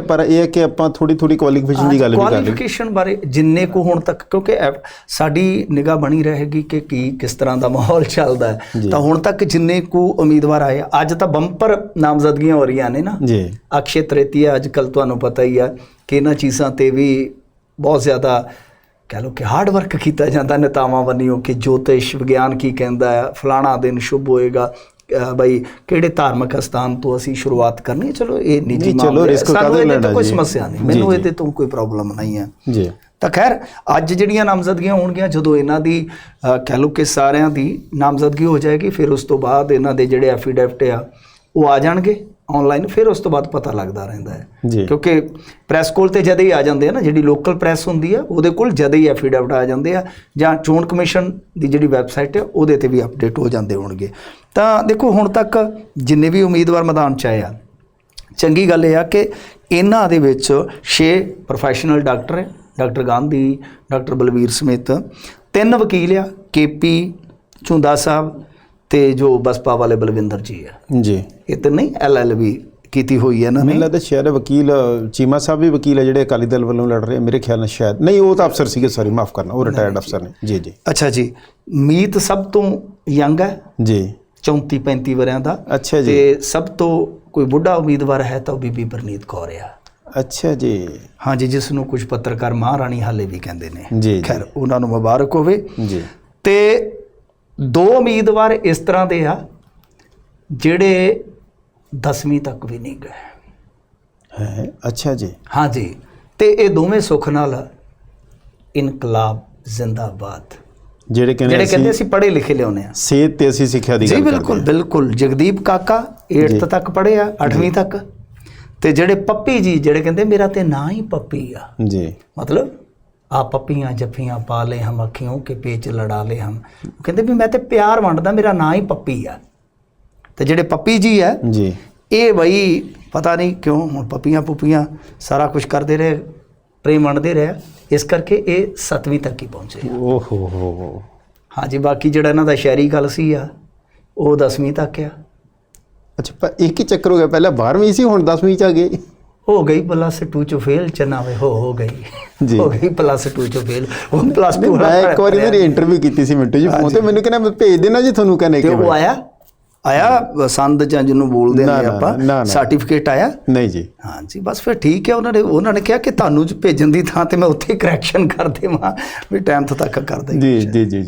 ਪਰ ਇਹ ਹੈ ਕਿ ਆਪਾਂ ਥੋੜੀ ਥੋੜੀ ਕੁਆਲੀਫਿਕੇਸ਼ਨ ਦੀ ਗੱਲ ਵੀ ਕਰ ਲਈ ਕੁਆਲੀਫਿਕੇਸ਼ਨ ਬਾਰੇ ਜਿੰਨੇ ਕੋ ਹੁਣ ਤੱਕ ਕਿਉਂਕਿ ਸਾਡੀ ਨਿਗਾਹ ਬਣੀ ਰਹੇਗੀ ਕਿ ਕੀ ਕਿਸ ਤਰ੍ਹਾਂ ਦਾ ਮਾਹੌਲ ਚੱਲਦਾ ਹੈ। ਤਾਂ ਹੁਣ ਤੱਕ ਜਿੰਨੇ ਕੋ ਉਮੀਦਵਾਰ ਆਏ ਅੱਜ ਤਾਂ ਬੰਪਰ ਨਾਮਜ਼ਦਗੀਆਂ ਹੋ ਰਹੀਆਂ ਨੇ ਨਾ। ਜੀ। ਅਕਸ਼ੇ ਤ੍ਰਿਤੀਆ ਅੱਜ ਕੱਲ ਤੁਹਾਨੂੰ ਪਤਾ ਹੀ ਆ ਕਿ ਇਹਨਾਂ ਚੀਜ਼ਾਂ ਤੇ ਵੀ ਬਹੁਤ ਜ਼ਿਆਦਾ ਕਹਿ ਲਓ ਕਿ ਹਾਰਡ ਵਰਕ ਕੀਤਾ ਜਾਂਦਾ ਨੇਤਾਵਾਂ ਵੱਲੋਂ ਕਿ ਜੋਤਿਸ਼ ਵਿਗਿਆਨ ਕੀ ਕਹਿੰਦਾ ਹੈ ਫਲਾਣਾ ਦਿਨ ਸ਼ੁਭ ਹੋਏਗਾ ਬਈ ਕਿਹੜੇ ਧਾਰਮਿਕ ਸਥਾਨ ਤੋਂ ਅਸੀਂ ਸ਼ੁਰੂਆਤ ਕਰਨੀ ਹੈ? ਚਲੋ ਇਹ ਨਿੱਜੀ ਮਾਮਲੇ ਸਾਨੂੰ ਇਹਦੇ ਤੋਂ ਕੋਈ? ਸਮੱਸਿਆ ਨਹੀਂ। ਮੈਨੂੰ। ਇਹਦੇ ਤੋਂ ਕੋਈ ਪ੍ਰੋਬਲਮ ਨਹੀਂ ਹੈ। ਜੀ। ਤਾਂ ਖੈਰ ਅੱਜ ਜਿਹੜੀਆਂ ਨਾਮਜ਼ਦਗੀਆਂ ਹੋਣਗੀਆਂ ਜਦੋਂ ਇਹਨਾਂ ਦੀ ਕਹਿ ਲਓ ਕਿ ਸਾਰਿਆਂ ਦੀ ਨਾਮਜ਼ਦਗੀ ਹੋ ਜਾਏਗੀ ਫਿਰ ਉਸ ਤੋਂ ਬਾਅਦ ਇਹਨਾਂ ਦੇ ਜਿਹੜੇ ਐਫੀਡੈਵਿਟ ਆ ਉਹ ਆ ਜਾਣਗੇ। ਆਨਲਾਈਨ ਫਿਰ ਉਸ ਤੋਂ ਬਾਅਦ ਪਤਾ ਲੱਗਦਾ ਰਹਿੰਦਾ ਹੈ। ਕਿਉਂਕਿ ਪ੍ਰੈਸ ਕੋਲ ਤੇ ਜਦ ਹੀ ਆ ਜਾਂਦੇ ਆ ਨਾ ਜਿਹੜੀ ਲੋਕਲ ਪ੍ਰੈਸ ਹੁੰਦੀ ਆ ਉਹਦੇ ਕੋਲ ਜਦ ਹੀ ਐਫੀਡੈਵਿਟ ਆ ਜਾਂਦੇ ਆ ਜਾਂ ਚੋਣ ਕਮਿਸ਼ਨ ਦੀ ਜਿਹੜੀ ਵੈਬਸਾਈਟ ਹੈ ਉਹਦੇ ਤੇ ਵੀ ਅਪਡੇਟ ਹੋ ਜਾਂਦੇ ਹੋਣਗੇ। ਤਾਂ ਦੇਖੋ ਹੁਣ ਤੱਕ ਜਿੰਨੇ ਵੀ ਉਮੀਦਵਾਰ ਮੈਦਾਨ 'ਚ ਆਏ ਆ ਚੰਗੀ ਗੱਲ ਇਹ ਆ ਕਿ ਇਹਨਾਂ ਦੇ ਵਿੱਚ 6 ਪ੍ਰੋਫੈਸ਼ਨਲ ਡਾਕਟਰ ਹੈ ਡਾਕਟਰ ਗਾਂਧੀ ਡਾਕਟਰ ਬਲਵੀਰ ਸਮੇਤ ਤਿੰਨ ਵਕੀਲ ਆ ਕੇਪੀ ਝੁੰਦਾ ਸਾਹਿਬ ਤੇ ਜੋ ਬਸਪਾ ਵਾਲੇ ਬਲਵਿੰਦਰ ਜੀ ਆ। ਜੀ। ਇਹ ਤੇ ਨਹੀਂ ਐਲਐਲਬੀ ਕੀਤੀ ਹੋਈ ਹੈ ਨੇ। ਮੈਨੂੰ ਲੱਗਦਾ ਸ਼ਾਇਦ ਵਕੀਲ ਚੀਮਾ ਸਾਹਿਬ ਵੀ ਵਕੀਲ ਹੈ ਜਿਹੜੇ ਅਕਾਲੀ ਦਲ ਵੱਲੋਂ ਲੜ ਰਹੇ ਮੇਰੇ ਖਿਆਲ ਨਾਲ ਸ਼ਾਇਦ। ਨਹੀਂ ਉਹ ਤਾਂ ਅਫਸਰ ਸੀਗੇ ਸੌਰੀ ਮਾਫ ਕਰਨਾ ਉਹ ਰਿਟਾਇਰਡ ਅਫਸਰ ਨੇ। ਜੀ ਜੀ। ਅੱਛਾ ਜੀ ਮੀਤ ਸਭ ਤੋਂ ਯੰਗ ਹੈ? ਜੀ। 34 35 ਵਰਿਆਂ ਦਾ। ਅੱਛਾ ਜੀ। ਤੇ ਸਭ ਤੋਂ ਕੋਈ ਬੁੱਢਾ ਉਮੀਦਵਾਰ ਹੈ ਤਾਂ ਉਹ ਬੀਬੀ ਪ੍ਰਨੀਤ ਕੌਰ ਆ। ਅੱਛਾ ਜੀ। ਹਾਂਜੀ ਜਿਸ ਨੂੰ ਕੁਝ ਪੱਤਰਕਾਰ ਮਹਾਰਾਣੀ ਹਾਲੇ ਵੀ ਕਹਿੰਦੇ ਨੇ। ਜੀ ਜੀ। ਖੈਰ ਉਹਨਾਂ ਨੂੰ ਮੁਬਾਰਕ ਹੋਵੇ। ਜੀ। ਤੇ ਦੋ ਉਮੀਦਵਾਰ ਇਸ ਤਰ੍ਹਾਂ ਦੇ ਆ ਜਿਹੜੇ 10ਵੀਂ ਤੱਕ ਵੀ ਨਹੀਂ ਗਏ। ਹੈ ਅੱਛਾ ਜੀ। ਹਾਂਜੀ ਤੇ ਇਹ ਦੋਵੇਂ ਸੁੱਖ ਨਾਲ ਇਨਕਲਾਬ ਜ਼ਿੰਦਾਬਾਦ। ਜਿਹੜੇ ਕਹਿੰਦੇ ਜਿਹੜੇ ਕਹਿੰਦੇ ਅਸੀਂ ਪੜ੍ਹੇ ਲਿਖੇ ਲਿਆਉਨੇ ਆ। ਸਿਹਤ ਤੇ ਅਸੀਂ ਸਿੱਖਿਆ ਦੀ ਜੀ ਗੱਲ ਕਰਦੇ ਬਿਲਕੁਲ ਬਿਲਕੁਲ। ਜਗਦੀਪ ਕਾਕਾ 8th ਤੱਕ ਪੜ੍ਹਿਆ 8ਵੀਂ ਤੱਕ। ਤੇ ਜਿਹੜੇ ਪੱਪੀ ਜੀ ਜਿਹੜੇ ਕਹਿੰਦੇ ਮੇਰਾ ਤੇ ਨਾਂ ਹੀ ਪੱਪੀ ਆ। ਹਾਂ। ਜੀ। ਮਤਲਬ ਆ ਪੱਪੀਆਂ ਜੱਫੀਆਂ ਪਾ ਲੈ ਹਮ ਅੱਖੀਆਂ ਕੇ ਪੇਚ ਲੜਾ ਲੈ ਹਮ। ਉਹ ਕਹਿੰਦੇ ਵੀ ਮੈਂ ਤੇ ਪਿਆਰ ਵੰਡਦਾ ਮੇਰਾ ਨਾਂ ਹੀ ਪੱਪੀ ਆ। ਤੇ ਜਿਹੜੇ ਪੱਪੀ ਜੀ ਆ ਜੀ। ਇਹ ਬਈ ਪਤਾ ਨਹੀਂ ਕਿਉਂ ਹੁਣ ਪੱਪੀਆਂ ਪੁੱਪੀਆਂ ਸਾਰਾ ਕੁਝ ਕਰਦੇ ਰਹੇ ਪ੍ਰੇਮ ਵੰਡਦੇ ਰਹੇ ਇਸ ਕਰਕੇ ਇਹ 7ਵੀਂ ਤੱਕ ਹੀ ਪਹੁੰਚੇ ਓ ਹੋ ਹੋ ਹੋ ਹਾਂਜੀ ਬਾਕੀ ਜਿਹੜਾ ਇਹਨਾਂ ਦਾ ਸ਼ਹਿਰੀ ਗੱਲ ਸੀ ਆ ਉਹ 10ਵੀਂ ਤੱਕ ਆ। ਅੱਛਾ ਇੱਕ ਹੀ ਚੱਕਰ ਹੋ ਗਿਆ ਪਹਿਲਾਂ 12ਵੀਂ ਸੀ ਹੁਣ 10ਵੀਂ ਚ ਆ ਗਏ। ਹੋ ਗਈ ਪਲੱਸ 2 ਚ ਫੇਲ ਚਨਾਵੇ ਹੋ ਹੋ ਗਈ। ਜੀ। ਹੋ ਗਈ ਪਲੱਸ 2 ਚ ਫੇਲ ਹੁਣ ਪਲੱਸ 2 ਮੈਂ ਇੱਕ ਵਾਰੀ ਮੇਰੀ ਇੰਟਰਵਿਊ ਕੀਤੀ ਸੀ ਮਿੰਟੂ ਜੀ ਫੋਨ ਤੇ ਮੈਨੂੰ ਕਹਿੰਦਾ ਭੇਜ ਦੇਣਾ ਜੀ ਤੁਹਾਨੂੰ ਕਹਿੰਦੇ ਤੇ ਕਿ ਉਹ ਆਇਆ? ਆਇਆ ਸੰਦ ਜਾਂ ਜਿਹਨੂੰ ਬੋਲਦੇ ਨਾ, ਆਪਾਂ। ਸਰਟੀਫਿਕੇਟ ਆਇਆ? ਨਹੀਂ ਜੀ। ਹਾਂਜੀ ਬਸ ਫਿਰ ਠੀਕ ਹੈ ਉਹਨਾਂ ਨੇ ਉਹਨਾਂ ਨੇ ਕਿਹਾ ਕਿ ਤੁਹਾਨੂੰ ਭੇਜਣ ਦੀ ਥਾਂ ਤੇ ਮੈਂ ਉੱਥੇ ਕਰੈਕਸ਼ਨ ਕਰ ਦੇਵਾਂ ਵੀ 10th ਤੱਕ ਕਰ ਦੇ ਜੀ ਜੀ ਜੀ ਜੀ।